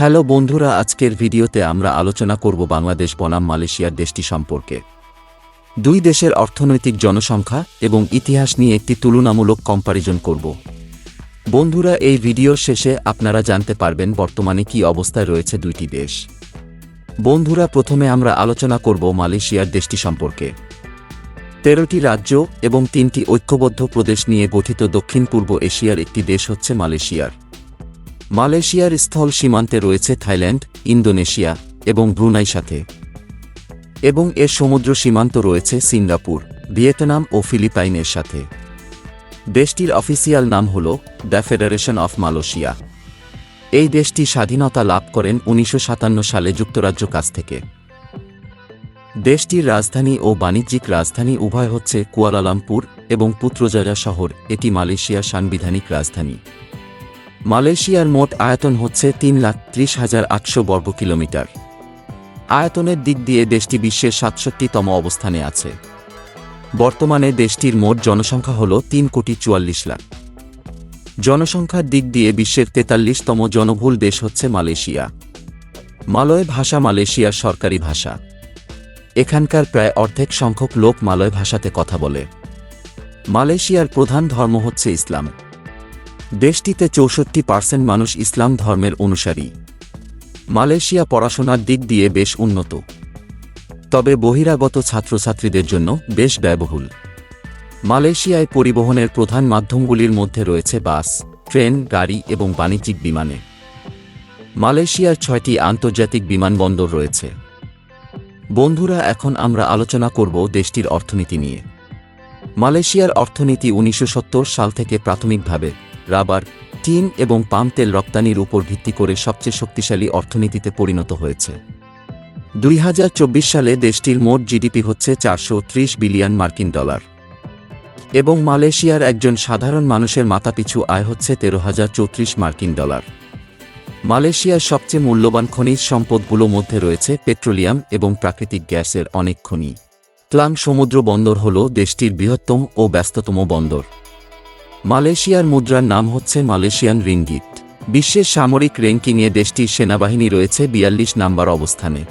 Hello বন্ধুরা, আজকের ভিডিওতে আমরা আলোচনা করব বাংলাদেশ বনাম মালয়েশিয়ার দেশটি সম্পর্কে। দুই দেশের অর্থনৈতিক জনসংখ্যা এবং ইতিহাস নিয়ে একটি তুলনামূলক কম্পারিজন করব। বন্ধুরা, এই ভিডিওর শেষে আপনারা জানতে পারবেন বর্তমানে কি অবস্থায় রয়েছে দুইটি দেশ। বন্ধুরা, প্রথমে আমরা আলোচনা করব মালয়েশিয়ার দেশটি সম্পর্কে। তেরোটি রাজ্য এবং তিনটি ঐক্যবদ্ধ প্রদেশ নিয়ে গঠিত দক্ষিণ পূর্ব এশিয়ার একটি দেশ হচ্ছে মালয়েশিয়ার। মালয়েশিয়ার স্থল সীমান্তে রয়েছে থাইল্যান্ড, ইন্দোনেশিয়া এবং ব্রুনাই সাথে। এবং এর সমুদ্র সীমান্ত রয়েছে সিঙ্গাপুর, ভিয়েতনাম ও ফিলিপাইনের সাথে। দেশটির অফিসিয়াল নাম হল দ্য ফেডারেশন অফ মালয়েশিয়া। এই দেশটি স্বাধীনতা লাভ করেন উনিশশো সাতান্ন সালে যুক্তরাজ্য কাছ থেকে। দেশটির রাজধানী ও বাণিজ্যিক রাজধানী উভয় হচ্ছে কুয়ালালামপুর এবং পুত্রজারা শহর, এটি মালয়েশিয়ার সাংবিধানিক রাজধানী। মালয়েশিয়ার মোট আয়তন হচ্ছে তিন লাখ ত্রিশ হাজার আটশো বর্গ কিলোমিটার। আয়তনের দিক দিয়ে দেশটি বিশ্বের সাতষট্টিতম অবস্থানে আছে। বর্তমানে দেশটির মোট জনসংখ্যা হল তিন কোটি চুয়াল্লিশ লাখ। জনসংখ্যার দিক দিয়ে বিশ্বের তেতাল্লিশতম জনবহুল দেশ হচ্ছে মালয়েশিয়া। মালয় ভাষা মালয়েশিয়ার সরকারি ভাষা। এখানকার প্রায় অর্ধেক সংখ্যক লোক মালয় ভাষাতে কথা বলে। মালয়েশিয়ার প্রধান ধর্ম হচ্ছে ইসলাম। দেশটিতে চৌষট্টি পার্সেন্ট মানুষ ইসলাম ধর্মের অনুসারী। মালয়েশিয়া পড়াশোনার দিক দিয়ে বেশ উন্নত। তবে বহিরাগত ছাত্রছাত্রীদের জন্য বেশ ব্যয়বহুল। মালয়েশিয়ায় পরিবহনের প্রধান মাধ্যমগুলির মধ্যে রয়েছে বাস, ট্রেন, গাড়ি এবং বাণিজ্যিক বিমানে। মালয়েশিয়ার ছয়টি আন্তর্জাতিক বিমানবন্দর রয়েছে। বন্ধুরা, এখন আমরা আলোচনা করব দেশটির অর্থনীতি নিয়ে। মালয়েশিয়ার অর্থনীতি উনিশশো সত্তর সাল থেকে প্রাথমিকভাবে রাবার, টিন এবং পাম তেল রপ্তানির উপর ভিত্তি করে সবচেয়ে শক্তিশালী অর্থনীতিতে পরিণত হয়েছে। দুই হাজার চব্বিশ সালে দেশটির মোট জিডিপি হচ্ছে চারশো ত্রিশ বিলিয়ন মার্কিন ডলার। এবং মালয়েশিয়ার একজন সাধারণ মানুষের মাথাপিছু আয় হচ্ছে তেরো হাজার চৌত্রিশ মার্কিন ডলার। মালয়েশিয়ার সবচেয়ে মূল্যবান খনিজ সম্পদগুলো মধ্যে রয়েছে পেট্রোলিয়াম এবং প্রাকৃতিক গ্যাসের অনেক খনি। ক্লাং সমুদ্র বন্দর হল দেশটির বৃহত্তম ও ব্যস্ততম বন্দর। মালয়েশিয়ার মুদ্রার নাম হচ্ছে মালয়েশিয়ান রিঙ্গিত। বিশ্বের সামরিক র্যাঙ্কিংয়ে দেশটির সেনাবাহিনী রয়েছে বিয়াল্লিশ নাম্বার অবস্থানে।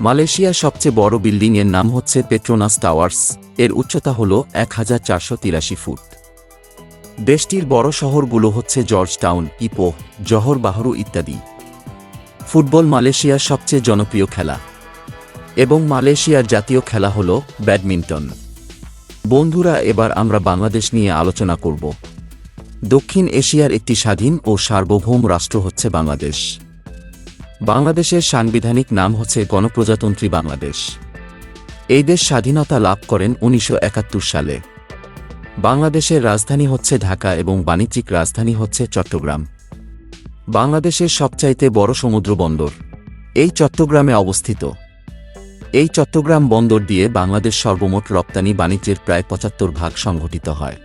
মালয়েশিয়ার সবচেয়ে বড় বিল্ডিংয়ের নাম হচ্ছে পেট্রোনাস টাওয়ার্স, এর উচ্চতা হল এক হাজার চারশো তিরাশি ফুট। দেশটির বড় শহরগুলো হচ্ছে জর্জ টাউন ইপো, জহর বাহরু ইত্যাদি। ফুটবল মালয়েশিয়ার সবচেয়ে জনপ্রিয় খেলা। এবং মালয়েশিয়ার জাতীয় খেলা হল ব্যাডমিন্টন। বন্ধুরা, এবার আমরা বাংলাদেশ নিয়ে আলোচনা করব। দক্ষিণ এশিয়ার একটি স্বাধীন ও সার্বভৌম রাষ্ট্র হচ্ছে বাংলাদেশ। বাংলাদেশের সাংবিধানিক নাম হচ্ছে গণপ্রজাতন্ত্রী বাংলাদেশ। এই দেশ স্বাধীনতা লাভ করেন উনিশশো একাত্তর সালে। বাংলাদেশের রাজধানী হচ্ছে ঢাকা এবং বাণিজ্যিক রাজধানী হচ্ছে চট্টগ্রাম। বাংলাদেশের সবচাইতে বড় সমুদ্র বন্দর। এই চট্টগ্রামে অবস্থিত। এই চট্টগ্রাম বন্দর দিয়ে বাংলাদেশ সর্বমোট রপ্তানি বাণিজ্যের প্রায় পঁচাত্তর ভাগ সংঘটিত হয়।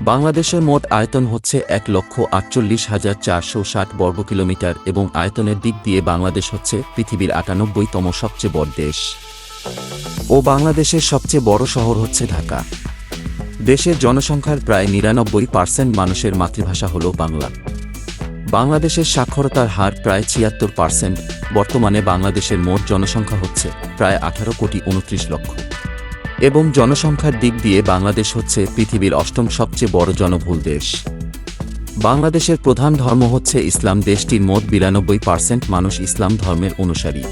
বাংলাদেশের মোট আয়তন হচ্ছে এক লক্ষ আটচল্লিশ হাজার চারশো ষাট বর্গ কিলোমিটার এবং আয়তনের দিক দিয়ে বাংলাদেশ হচ্ছে পৃথিবীর আটানব্বইতম সবচেয়ে বড় দেশ। ও বাংলাদেশের সবচেয়ে বড় শহর হচ্ছে ঢাকা। দেশের জনসংখ্যার প্রায় নিরানব্বই পার্সেন্ট মানুষের মাতৃভাষা হল বাংলা। বাংলাদেশের সাক্ষরতার হার প্রায় ছিয়াত্তর পার্সেন্ট, বর্তমানে বাংলাদেশের মোট জনসংখ্যা হচ্ছে প্রায় আঠারো কোটি উনত্রিশ লক্ষ। এবং জনসংখ্যার দিক দিয়ে বাংলাদেশ হচ্ছে পৃথিবীর অষ্টম সবচেয়ে বড় জনবহুল দেশ। বাংলাদেশের প্রধান ধর্ম হচ্ছে ইসলাম, দেশটির মোট বিরানব্বই পার্সেন্ট মানুষ ইসলাম ধর্মের অনুসারী।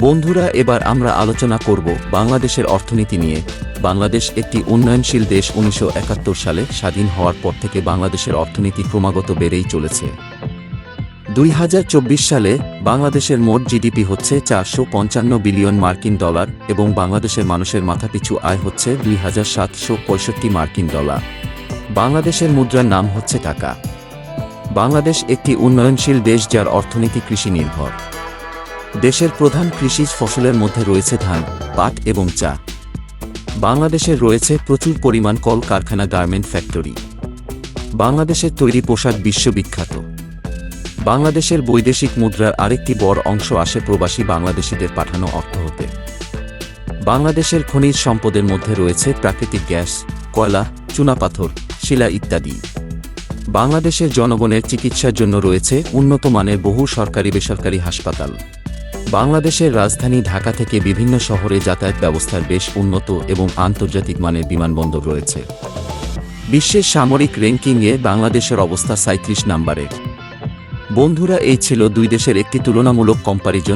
বন্ধুরা, এবার আমরা আলোচনা করব বাংলাদেশের অর্থনীতি নিয়ে। বাংলাদেশ একটি উন্নয়নশীল দেশ উনিশশো একাত্তর সালে স্বাধীন হওয়ার পর থেকে বাংলাদেশের অর্থনীতি ক্রমাগত বেড়েই চলেছে। দুই হাজার চব্বিশ সালে বাংলাদেশের মোট জিডিপি হচ্ছে চারশো পঞ্চান্ন বিলিয়ন মার্কিন ডলার এবং বাংলাদেশের মানুষের মাথাপিছু আয় হচ্ছে দুই হাজার সাতশো পঁয়ষট্টি মার্কিন ডলার। বাংলাদেশের মুদ্রার নাম হচ্ছে টাকা। বাংলাদেশ একটি উন্নয়নশীল দেশ যার অর্থনীতি কৃষি নির্ভর দেশের প্রধান কৃষিজ ফসলের মধ্যে রয়েছে ধান, পাট এবং চা। বাংলাদেশের রয়েছে প্রচুর পরিমাণ কল কারখানা গার্মেন্ট ফ্যাক্টরি। বাংলাদেশের তৈরি পোশাক বিশ্ববিখ্যাত। বাংলাদেশের বৈদেশিক মুদ্রার আরেকটি বড় অংশ আসে প্রবাসী বাংলাদেশিদের পাঠানো অর্থ হতে। বাংলাদেশের খনিজ সম্পদের মধ্যে রয়েছে প্রাকৃতিক গ্যাস, কয়লা চুনাপাথর শিলা ইত্যাদি। বাংলাদেশের জনগণের চিকিৎসার জন্য রয়েছে উন্নত মানের বহু সরকারি বেসরকারি হাসপাতাল। বাংলাদেশের রাজধানী ঢাকা থেকে বিভিন্ন শহরে যাতায়াত ব্যবস্থার বেশ উন্নত এবং আন্তর্জাতিক মানের বিমানবন্দর রয়েছে। বিশ্বের সামরিক র্যাঙ্কিংয়ে বাংলাদেশের অবস্থা সাঁত্রিশ নম্বরে। বন্ধুরা, এই ছিল দুই দেশের একটি তুলনামূলক কম্পারিজন